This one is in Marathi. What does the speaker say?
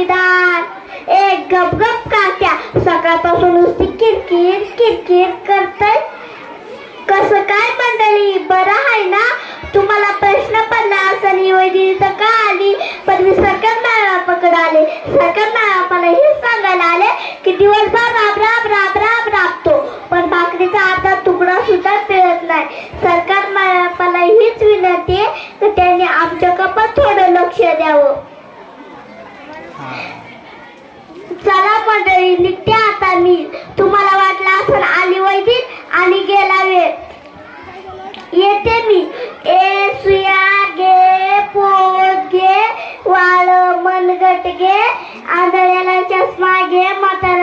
जोडीदार एक गपगप काट्या सकाळपासून नुसती किरकिर किरकिर करतय. कसं काय मंडळी? बरं आहे ना? तुम्हाला प्रश्न पडला असं निवेदी तर का आली? पण मी सरकार मॅळापाकडे आले. सरकार मॅळापाला हे सांगायला आले की दिवसभर राब राब राब राब राबतो. पण भाकरीचा आता तुकडा सुद्धा मिळत नाही. सरकार मॅळापाला हीच विनंती आहे की त्यांनी आमच्या कपात थोडं लक्ष द्यावं चला मंडळी निघते आता मी तुम्हाला वाटलं असं आली वैदिक आणि गेला वेळ येते मी. ए सुया गे पोत घे वाळ मनगट गे आंधळ्याला चष्मा घे म्हाताऱ्याला